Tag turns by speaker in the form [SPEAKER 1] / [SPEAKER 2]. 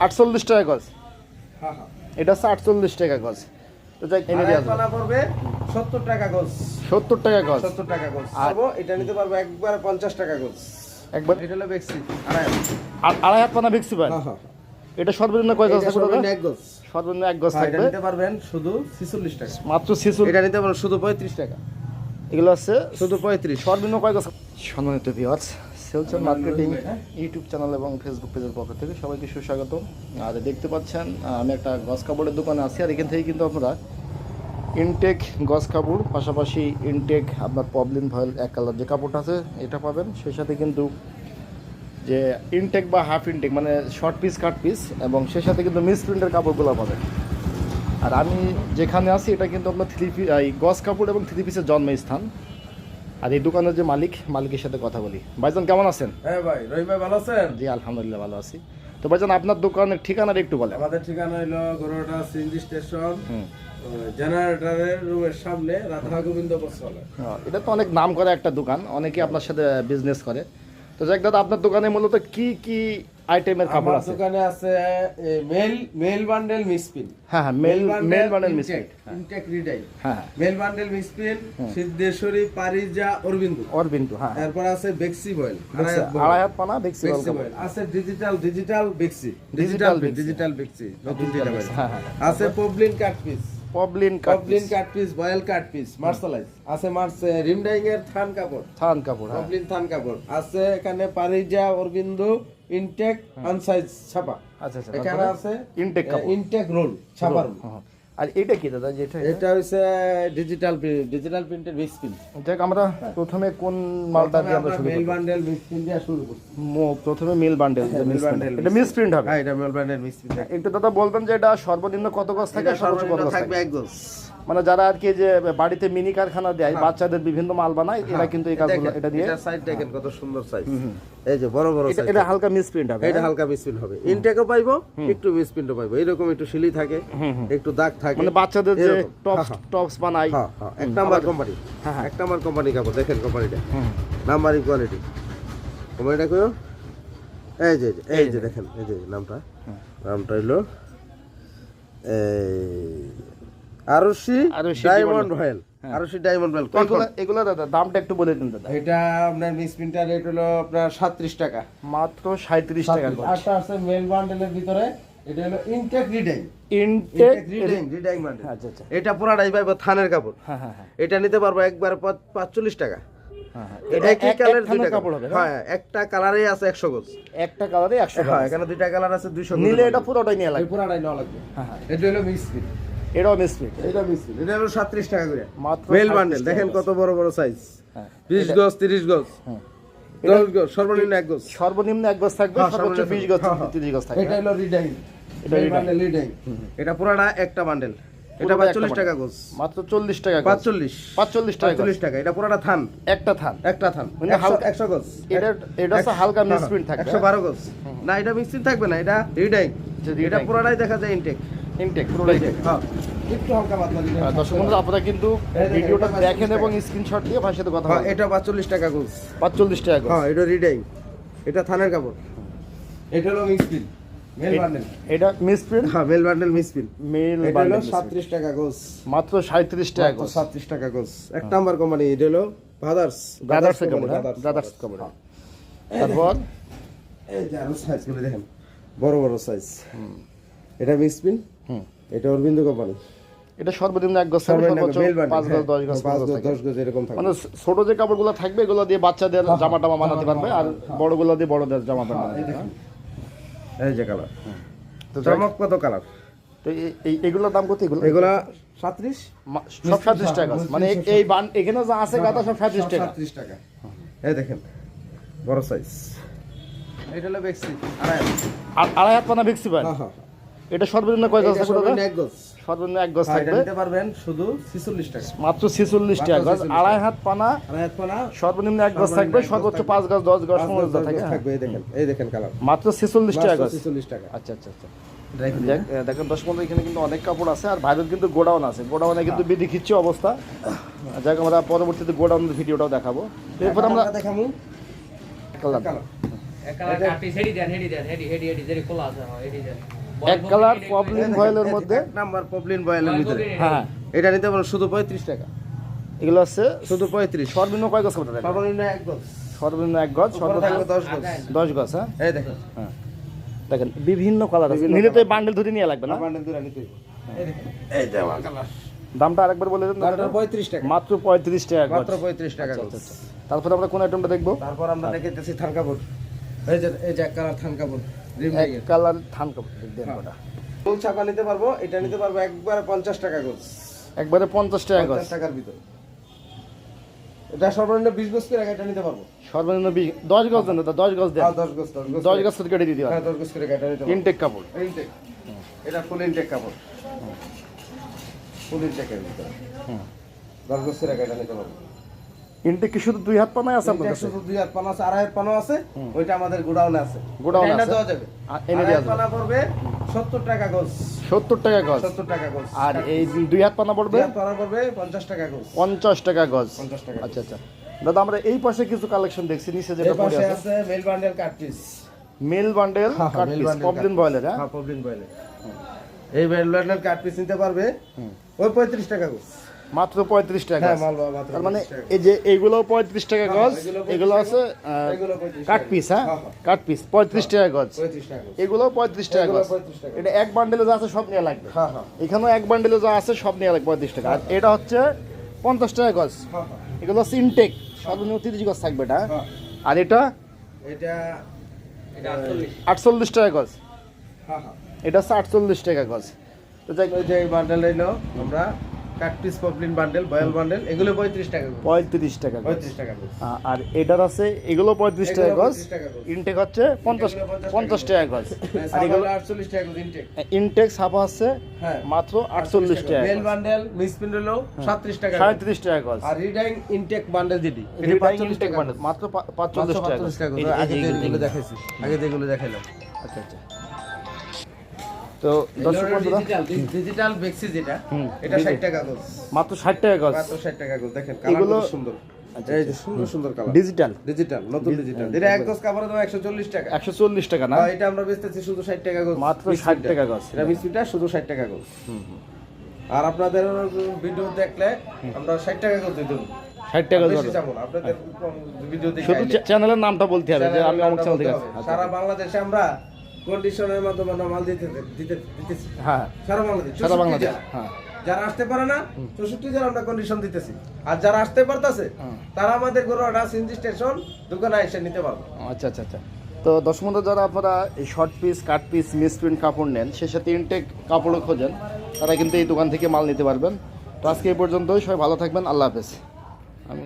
[SPEAKER 1] আটচল্লিশ টাকা গজ।
[SPEAKER 2] হ্যাঁ হ্যাঁ।
[SPEAKER 1] এটা হচ্ছে আটচল্লিশ টাকা গজ। তো যাই এনে দেওয়া
[SPEAKER 2] পড়বে সত্তর টাকা গজ।
[SPEAKER 1] সত্তর টাকা গজ।
[SPEAKER 2] সত্তর টাকা গজ।
[SPEAKER 1] আর-
[SPEAKER 2] এটা নিতে পারব একবার পঞ্চাশ টাকা গজ।
[SPEAKER 1] একবার।
[SPEAKER 2] এটা হলো বেক্সি আড়াই
[SPEAKER 1] আর- আড়াই হাত পানা ভিক্সি পান
[SPEAKER 2] হ্যাঁ
[SPEAKER 1] এটা সর্বনিম্ন কয় গজ থাকবে
[SPEAKER 2] এক গজ।
[SPEAKER 1] সর্বনিম্ন এক গজ
[SPEAKER 2] হ্যাঁ, এটা নিতে পারবেন শুধু ছিচল্লিশ টাকা।
[SPEAKER 1] মাত্র শিশু
[SPEAKER 2] এটা নিতে পারবেন শুধু পঁয়ত্রিশ টাকা।
[SPEAKER 1] এগুলো আছে
[SPEAKER 2] শুধু পঁয়ত্রিশ।
[SPEAKER 1] সর্বনিম্ন কয় গজ? সম্মানিত ভিউয়ার্স সেলসন মার্কেটিং। ইউটিউব চ্যানেল এবং ফেসবুক পেজের পক্ষ থেকে সবাইকে সুস্বাগত আর দেখতে পাচ্ছেন, আমি একটা গজ কাপড়ের দোকানে আছি, আর এখান থেকে কিন্তু আপনারা ইনটেক গজ কাপড়, পাশাপাশি ইনটেক আপনার পবলিন ভয়েল এক কালার যে কাপড়টা আছে, এটা পাবেন। সেই সাথে কিন্তু যে ইনটেক বা হাফ ইনটেক মানে শর্ট পিস কাট পিস এবং সেই সাথে কিন্তু মিস প্রিন্টের কাপড়গুলো পাবেন। আর আমি যেখানে আছি, এটা কিন্তু আপনার থ্রি পিস গজ কাপড় এবং থ্রি পিসের জন্মস্থান। আর এই দোকানের যে মালিক মালিকের সাথে কথা বলি। ভাইজান কেমন আছেন?
[SPEAKER 2] হ্যাঁ ভাই রহিম ভাই ভালো আছেন?
[SPEAKER 1] জি আলহামদুলিল্লাহ ভালো আছি। তো ভাইজান আপনার দোকানের ঠিকানাটা একটু বলেন।
[SPEAKER 2] আমাদের ঠিকানা হলো গরুটা সিএনজি স্টেশন জেনারেটরের রুমের সামনে রাধা গোবিন্দ বস্ত্রালয়।
[SPEAKER 1] হ্যাঁ, এটা তো অনেক নাম করা একটা দোকান অনেকে আপনার সাথে বিজনেস করে। তো যাক দাদা আপনার দোকানে মূলত কি কি আইটেমের কাপড় আছে।
[SPEAKER 2] দোকানে আছে মেল মেল বান্ডেল মিসপিন
[SPEAKER 1] হ্যাঁ হ্যাঁ male male bundle mistake
[SPEAKER 2] intact রিডাই
[SPEAKER 1] হ্যাঁ। হ্যাঁ
[SPEAKER 2] মেল বান্ডেল মিসপিন সিদ্ধেশ্বরী পারিজা অরবিন্দু।
[SPEAKER 1] অরবিন্দু হ্যাঁ।
[SPEAKER 2] তারপর আছে বেক্সি বয়েল
[SPEAKER 1] আড়াই হাত পানা
[SPEAKER 2] বেক্সি বয়েল আছে ডিজিটাল ডিজিটাল বেক্সি ডিজিটাল ডিজিটাল বেক্সি নতুন যেটা
[SPEAKER 1] হ্যাঁ হ্যাঁ।
[SPEAKER 2] আছে poplin cut piece
[SPEAKER 1] poplin
[SPEAKER 2] poplin cut piece voile cut piece mercerise আছে মার্স রিমডাইং এর থান কাপড়।
[SPEAKER 1] থান কাপড় হ্যাঁ।
[SPEAKER 2] পবলিন থান কাপড়। আছে এখানে পারিজা অরবিন্দু ইনটেক আনসাইজ ছাপা
[SPEAKER 1] আচ্ছা
[SPEAKER 2] এখানে আছে
[SPEAKER 1] ইনটেক
[SPEAKER 2] ইনটেক রোল
[SPEAKER 1] হ্যাঁ, হ্যাঁ। আর এটা কি দাদা যেটা
[SPEAKER 2] এটা? হচ্ছে ডিজিটাল ডিজিটাল প্রিন্টের
[SPEAKER 1] দেখ আমরা প্রথমে কোন মালটা দিয়ে আমরা শুরু
[SPEAKER 2] মেল
[SPEAKER 1] করব?
[SPEAKER 2] বান্ডেল দিয়ে শুরু করছি।
[SPEAKER 1] মো- প্রথমে মিল বান্ডেল
[SPEAKER 2] mill bundle,
[SPEAKER 1] এটা মিস প্রিন্ট হবে।
[SPEAKER 2] হ্যাঁ এটা মেল বান্ডেল মিক্স প্রিন্ট
[SPEAKER 1] একটু দাদা বলবেন যে এটা সর্বনিম্ন কত গজ থাকে সর্বোচ্চ কত গজ
[SPEAKER 2] থাকবে এক গজ।
[SPEAKER 1] মানে যারা আর কি যে বাড়িতে মিনি কারখানা দেয় বাচ্চাদের বিভিন্ন মাল বানায় এরা কিন্তু এই কাজগুলো এটা দিয়ে
[SPEAKER 2] এটা সাইড দেখেন কত সুন্দর সাইজ এই যে বড় বড় সাইজ
[SPEAKER 1] এটা হালকা মিস প্রিন্ট হবে
[SPEAKER 2] এটা হালকা মিসপ্রিন্ট হবে। ইনটেকও পাইবো একটু মিসপ্রিন্টও পাইবো। এরকম একটু শিলি থাকে একটু দাগ থাকে
[SPEAKER 1] মানে বাচ্চাদের যে টপস
[SPEAKER 2] হ্যাঁ,
[SPEAKER 1] টপস বানায়
[SPEAKER 2] হ্যাঁ হ্যাঁ। এক নাম্বার কোম্পানি
[SPEAKER 1] হ্যাঁ, হ্যাঁ।
[SPEAKER 2] এক নাম্বার কোম্পানি কাপড় দেখেন কোম্পানিটা। নাম্বারিং কোয়ালিটি কোম্পানিটা কইও এই যে এই যে, দেখেন এই যে নামটা। নামটা হইল এই Arshi diamond royal Arshi diamond royal
[SPEAKER 1] এগুলো এগুলো দাদা দামটা একটু বলে দিন দাদা।
[SPEAKER 2] এটা আপনার মিস প্রিন্টার রেট হলো আপনার সাত্রিশ টাকা।
[SPEAKER 1] মাত্র সাঁত্রিশ টাকা গজ
[SPEAKER 2] আটটা আছে মেল বান্ডেলের ভিতরে। এটা হলো intact redyeing
[SPEAKER 1] intact
[SPEAKER 2] redyeing redyeing bundle
[SPEAKER 1] আচ্ছা আচ্ছা।
[SPEAKER 2] এটা পুরাটাই পাইবো থানের কাপড়।
[SPEAKER 1] হ্যাঁ হ্যাঁ হ্যাঁ।
[SPEAKER 2] এটা নিতে পারব একবার পাঁচ- পাঁচচল্লিশ টাকা।
[SPEAKER 1] হ্যাঁ, হ্যাঁ।
[SPEAKER 2] একই কালার
[SPEAKER 1] কাপড় হবে
[SPEAKER 2] হ্যাঁ একটা কালারে আছে একশো গোজ
[SPEAKER 1] একটা কালারে একশো
[SPEAKER 2] হ্যাঁ এখানে দুইটা কালার আছে দুইশো
[SPEAKER 1] নিলে এটা পুরোটাই নিয়ে লাগবে।
[SPEAKER 2] পুরাটাই নেওয়া লাগবে।
[SPEAKER 1] হ্যাঁ
[SPEAKER 2] এটা হলো মিক্স প্রিন্ট
[SPEAKER 1] এটাও মিস
[SPEAKER 2] এটা মিক্স এটা হলো সাত্রিশ টাকা করে।
[SPEAKER 1] মাত্র
[SPEAKER 2] মেল বান্ডেল দেখেন কত বড় বড় সাইজ
[SPEAKER 1] হ্যাঁ।
[SPEAKER 2] বিশ গজ তিরিশ গজ।
[SPEAKER 1] হ্যাঁ।
[SPEAKER 2] দশ গজ সর্বনিম্ন এক গজ।
[SPEAKER 1] সর্বনিম্ন এক গজ থাকবে
[SPEAKER 2] হ্যাঁ,
[SPEAKER 1] সর্বোচ্চ
[SPEAKER 2] সর্বনিম্ন
[SPEAKER 1] বিশ গজ।
[SPEAKER 2] হ্যাঁ, হ্যাঁ।
[SPEAKER 1] তিরিশ গজ থাকবে।
[SPEAKER 2] এটা হলো রিডাইং
[SPEAKER 1] এটা
[SPEAKER 2] এটা বান্ডেল রিডাইং এটা পুরাটা একটা বান্ডেল এটা টাকা গজ।
[SPEAKER 1] মাত্র চল্লিশ টাকা টাকা
[SPEAKER 2] এটা পুরাটা থান।
[SPEAKER 1] একটা থান।
[SPEAKER 2] একটা থান।
[SPEAKER 1] মানে হালকা-
[SPEAKER 2] গজ।
[SPEAKER 1] এটা এটা হচ্ছে হালকা মিসপ্রিন্ট থাকবে।
[SPEAKER 2] গজ। না এটা মিক্সিং থাকবে না এটা রিডাইং এটা পুরাটাই দেখা যায় ইনটেক
[SPEAKER 1] ইনটেক পুরোটাই
[SPEAKER 2] হ্যাঁ
[SPEAKER 1] আর দর্শক বন্ধুরা আপনারা কিন্তু ভিডিওটা দেখেন এবং স্ক্রিনশট দিয়ে ভাইয়ের সাথে কথা
[SPEAKER 2] হ্যাঁ এটা পাঁচচল্লিশ টাকা গজ
[SPEAKER 1] পাঁচচল্লিশ টাকা।
[SPEAKER 2] হ্যাঁ এটা রিডাইং এটা থানের কাপড়। এটা হলো বান্ডেল
[SPEAKER 1] এটা মিসপ্রিন্ট
[SPEAKER 2] হ্যাঁ মেল বান্ডেল মিক্সপিন
[SPEAKER 1] মেল
[SPEAKER 2] এটা হলো সাতত্রিশ টাকা গজ
[SPEAKER 1] মাত্র সাঁত্রিশ টাকা গজ
[SPEAKER 2] সাতত্রিশ টাকা গজ এক নাম্বার কোম্পানি এটা হলো ব্রাদার্স
[SPEAKER 1] ব্রাদার্স কাপড় ব্রাদার্স তারপর?
[SPEAKER 2] এই যে আরও সাইজগুলো দেখেন। বড় বড় সাইজ এটা
[SPEAKER 1] হুম
[SPEAKER 2] এটা অরবিন্দ কোম্পানি।
[SPEAKER 1] এটা সর্বনিম্ন এক গজ থাকবে সর্বোচ্চ পাঁচ গজ দশ গজ
[SPEAKER 2] পাঁচ
[SPEAKER 1] থাকবে।
[SPEAKER 2] দশ গজ এরকম থাকে
[SPEAKER 1] মানে ছোট যে কাপড়গুলো থাকবে এগুলো দিয়ে বাচ্চাদের জামা টামা বানাতে পারবে আর বড়গুলো দিয়ে বড়দের জামা বানাতে পারবে।
[SPEAKER 2] এই যে কালার।
[SPEAKER 1] তো যাই-
[SPEAKER 2] চমক কত কালার?
[SPEAKER 1] তো এই- এগুলোর দাম কত এগুলো?
[SPEAKER 2] এগুলা সাত্রিশ?
[SPEAKER 1] সব সাঁত্রিশ টাকা মানে এই- বান এখানে যা আছে কথা সব সাঁত্রিশ টাকা।
[SPEAKER 2] সাত্রিশ টাকা। এই দেখেন বড় সাইজ এটা হলো বেক্সি আড়াই
[SPEAKER 1] আর আড়াই হাত পানা ভিক্সি পান
[SPEAKER 2] হ্যাঁ হ্যাঁ।
[SPEAKER 1] এটা সর্বনিম্ন কয় গজ থাকবে দাদা?
[SPEAKER 2] সর্বনিম্ন এক গজ।
[SPEAKER 1] সর্বনিম্ন এক গজ
[SPEAKER 2] হ্যাঁ,
[SPEAKER 1] থাকবে।
[SPEAKER 2] নিতে পারবেন শুধু 46 টাকা।
[SPEAKER 1] মাত্র ছিচল্লিশ টাকা। গজ আড়াই হাত পানা
[SPEAKER 2] আড়াই হাত পানা
[SPEAKER 1] সর্বনিম্ন এক গজ থাকবে। সর্বোচ্চ
[SPEAKER 2] থাকবে।
[SPEAKER 1] পাঁচ গজ দশ গজ থাকে হ্যাঁ।
[SPEAKER 2] থাকবে। এই দেখেন এই দেখেন কালার।
[SPEAKER 1] মাত্র ছেচল্লিশ টাকা গজ।
[SPEAKER 2] 46 টাকা।
[SPEAKER 1] আচ্ছা আচ্ছা আচ্ছা। দেখেন দশ পনেরো এখানে কিন্তু অনেক কাপড় আছে আর বাইরের কিন্তু গোডাউন আছে। গোডাউনে কিন্তু বিধি খিচ্ছে অবস্থা। যাক আমরা পরবর্তীতে গোডাউনের ভিডিওটাও দেখাবো। এরপর আমরা
[SPEAKER 2] দেখামু।
[SPEAKER 1] কালার।
[SPEAKER 2] কালার।
[SPEAKER 3] কাটি হেডি দেন হেডি দেন হেডি হেডি হেডি খোলা আছে হ্যাঁ হেডি দেন।
[SPEAKER 1] এক কালার প্রবলেম ভয়েলের মধ্যে।
[SPEAKER 2] নাম্বার পপলিন বয়েলের ভিতরে।
[SPEAKER 1] হ্যাঁ।
[SPEAKER 2] এটা নিতে পারো শুধু পঁয়ত্রিশ টাকা।
[SPEAKER 1] এগুলো আছে
[SPEAKER 2] শুধু পঁয়ত্রিশ।
[SPEAKER 1] সর্বনিম্ন কয় গজ কাপড়
[SPEAKER 2] সর্বনিম্ন এক গজ।
[SPEAKER 1] সর্বনিম্ন এক সর্বোচ্চ
[SPEAKER 2] থাকবে দশ গজ।
[SPEAKER 1] দশ গজ হ্যাঁ?
[SPEAKER 2] এই দেখো।
[SPEAKER 1] হ্যাঁ। দেখেন বিভিন্ন কালার আছে। নিলে তো বান্ডেল ধরে নিয়ে লাগবে না?
[SPEAKER 2] বান্ডেল দুরা নিতে এই দেখো, এই যে আমার। কালার
[SPEAKER 1] দামটা আরেকবার বলে দেন।
[SPEAKER 2] দামটা পঁয়ত্রিশ টাকা।
[SPEAKER 1] মাত্র পঁয়ত্রিশ টাকা
[SPEAKER 2] মাত্র পঁয়ত্রিশ টাকা গজ।
[SPEAKER 1] তারপরে আমরা কোন আইটেমটা দেখব?
[SPEAKER 2] তারপর আমরা দেখেছি থান কাপড় এই যে এই যে এক কালার থান কাপড়
[SPEAKER 1] এক কালার থান কাপড় দেন
[SPEAKER 2] হ্যাঁ।
[SPEAKER 1] ওটা।
[SPEAKER 2] ফুল ছাপা নিতে পারব? এটা নিতে পারব একবারে পঞ্চাশ টাকা গজ।
[SPEAKER 1] একবারে পঞ্চাশ টাকা গজ।
[SPEAKER 2] পঞ্চাশ টাকার ভিতরে। এটা সর্বনিম্ন বিশ গজ করে এটা নিতে পারব।
[SPEAKER 1] সর্বনিম্ন বিশ দশ গজ দেন দাদা দশ গজ দেন।
[SPEAKER 2] হ্যাঁ দশ গজ দশ গজ করে-
[SPEAKER 1] কেটে দিতে
[SPEAKER 2] হ্যাঁ দশ গজ করে নিতে পারব।
[SPEAKER 1] ইনটেক কাপড়।
[SPEAKER 2] ইনটেক এটা ফুল ইনটেক কাপড়। ফুল ইনটেকের ভিতরে। দশ গজ করে নিতে পারব।
[SPEAKER 1] ইনটেক কি শুধু দুই হাত পানায় আছে আপনার কাছে?
[SPEAKER 2] শুধু দুই হাত পানো আছে আড়াই হাত পানো আছে ওইটা আমাদের গোডাউনে আছে।
[SPEAKER 1] গোডাউনে আছে?
[SPEAKER 2] দেওয়া যাবে।
[SPEAKER 1] এনে দেওয়া যাবে।
[SPEAKER 2] পানা পড়বে সত্তর টাকা গজ।
[SPEAKER 1] সত্তর টাকা গজ?
[SPEAKER 2] সত্তর টাকা গজ।
[SPEAKER 1] আর এই দুই হাত পানা পড়বে?
[SPEAKER 2] পানা পড়বে পঞ্চাশ টাকা গজ।
[SPEAKER 1] পঞ্চাশ টাকা গজ।
[SPEAKER 2] পঞ্চাশ টাকা
[SPEAKER 1] আচ্ছা আচ্ছা। দাদা আমরা এই পাশে কিছু কালেকশন দেখছি নিচে যেটা পড়ে আছে।
[SPEAKER 2] আছে mill bundle cut
[SPEAKER 1] mill bundle
[SPEAKER 2] হ্যাঁ, bundle
[SPEAKER 1] পপলিন
[SPEAKER 2] cut
[SPEAKER 1] হ্যাঁ?
[SPEAKER 2] হ্যাঁ এই মেল বান্ডেল কাট পিস নিতে পারবে ওই পঁয়ত্রিশ টাকা গজ।
[SPEAKER 1] মাত্র পঁয়ত্রিশ টাকা
[SPEAKER 2] হ্যাঁ
[SPEAKER 1] গজ। তার মানে এই যে এইগুলো পঁয়ত্রিশ টাকা
[SPEAKER 2] হ্যাঁ,
[SPEAKER 1] গজ
[SPEAKER 2] এগুলো 35
[SPEAKER 1] এগুলো
[SPEAKER 2] টাকা।
[SPEAKER 1] আছে
[SPEAKER 2] এগুলো 35
[SPEAKER 1] কাট
[SPEAKER 2] টাকা।
[SPEAKER 1] পিস হ্যাঁ?
[SPEAKER 2] হ্যাঁ, হ্যাঁ।
[SPEAKER 1] পিস পঁয়ত্রিশ টাকা গজ।
[SPEAKER 2] পঁয়ত্রিশ টাকা গজ।
[SPEAKER 1] এগুলো পঁয়ত্রিশ টাকা গজ। এটা এক বান্ডেলে যা আছে সব নিয়ে লাগবে।
[SPEAKER 2] হ্যাঁ হ্যাঁ।
[SPEAKER 1] এখানেও এক বান্ডেলে যা আছে সব নিয়ে লাগবে পঁয়ত্রিশ টাকা। আর এটা হচ্ছে পঞ্চাশ টাকা গজ।
[SPEAKER 2] হ্যাঁ হ্যাঁ।
[SPEAKER 1] এগুলো হচ্ছে ইনটেক সর্বনিম্ন তিরিশ গজ থাকবে এটা।
[SPEAKER 2] হ্যাঁ।
[SPEAKER 1] আর এটা?
[SPEAKER 2] এটা
[SPEAKER 3] এটা 48
[SPEAKER 1] আটচল্লিশ টাকা গজ।
[SPEAKER 2] হ্যাঁ হ্যাঁ।
[SPEAKER 1] এটা হচ্ছে আটচল্লিশ টাকা গজ। তো যাই
[SPEAKER 2] যে বান্ডেল এলো আমরা cut piece poplin bundle voile bundle এগুলো পঁয়ত্রিশ টাকা
[SPEAKER 1] পঁয়ত্রিশ টাকা
[SPEAKER 2] পঁয়ত্রিশ টাকা
[SPEAKER 1] আর এটার আছে এগুলো পঁয়ত্রিশ টাকা গজ
[SPEAKER 2] 35 টাকা গজ।
[SPEAKER 1] ইনটেক হচ্ছে পঞ্চাশ
[SPEAKER 2] এগুলো 50
[SPEAKER 1] পঞ্চাশ টাকা গজ। আর এগুলো
[SPEAKER 2] আটচল্লিশ টাকা ইনটেক।
[SPEAKER 1] ইনটেক ছাপা হচ্ছে
[SPEAKER 2] হ্যাঁ
[SPEAKER 1] মাত্র আটচল্লিশ টাকা
[SPEAKER 2] মেল বান্ডেল মিস পিন্ডেল সাতত্রিশ টাকা।
[SPEAKER 1] সাঁত্রিশ টাকা গজ।
[SPEAKER 2] আর রিডাইং ইনটেক বান্ডেল যেটি এটি
[SPEAKER 1] Redying
[SPEAKER 2] 45 টাকা
[SPEAKER 1] bundle, মাত্র পাঁচচল্লিশ টাকা
[SPEAKER 2] 45 টাকা
[SPEAKER 1] এই-
[SPEAKER 2] গজ।
[SPEAKER 1] এই-
[SPEAKER 2] আগে যেগুলো দেখাইছি আগে যেগুলো দেখাইলাম।
[SPEAKER 1] আচ্ছা আচ্ছা। তো দর্শক বন্ধুরা
[SPEAKER 2] ডিজিটাল বেক্সি যেটা এটা 60 টাকা গজ।
[SPEAKER 1] মাত্র ষাট টাকা গজ।
[SPEAKER 2] মাত্র 60 টাকা গজ। দেখেন সুন্দর।
[SPEAKER 1] আচ্ছা,
[SPEAKER 2] এই যে সুন্দর সুন্দর কালার
[SPEAKER 1] ডিজিটাল
[SPEAKER 2] ডিজিটাল নতুন ডিজিটাল এক গজ কাপড়ের দাম 140 টাকা।
[SPEAKER 1] একশো চল্লিশ টাকা না?
[SPEAKER 2] এটা আমরা বেচতেছি শুধু 60 টাকা গজ
[SPEAKER 1] মাত্র 60 টাকা গজ।
[SPEAKER 2] এটা শুধু 60 টাকা গজ। আর আপনাদের ভিডিও দেখলে আমরা 60 টাকা গজ দিই
[SPEAKER 1] ষাট টাকা
[SPEAKER 2] দেখে
[SPEAKER 1] শুধু চ্যানেলের নামটা বলতে হবে যে আমি অমুক চ্যানেল থেকে
[SPEAKER 2] হবে।
[SPEAKER 1] আছি। আচ্ছা।
[SPEAKER 2] সারা বাংলাদেশে আমরা কন্ডিশনের মাধ্যমে মাল দিতে দিতে দিতেছি।
[SPEAKER 1] হ্যাঁ।
[SPEAKER 2] সারা বাংলাদেশ
[SPEAKER 1] সারা বাংলাদেশ হ্যাঁ।
[SPEAKER 2] যারা আসতে পারে না চৌষট্টি জেলা আমরা কন্ডিশন দিতেছি। আর যারা আসতে পারতেছে তারা আমাদের গরুয়াটা সিনজি স্টেশন দোকানে এসে নিতে পারবে।
[SPEAKER 1] আচ্ছা আচ্ছা আচ্ছা। তো দর্শক বন্ধু যারা আপনারা এই short piece cut piece misprint কাপড় নেন সে সাথে ইনটেক কাপড়ও খোঁজেন তারা কিন্তু এই দোকান থেকে মাল নিতে পারবেন। তো আজকে এই পর্যন্তই সবাই ভালো থাকবেন আল্লাহ হাফেজ।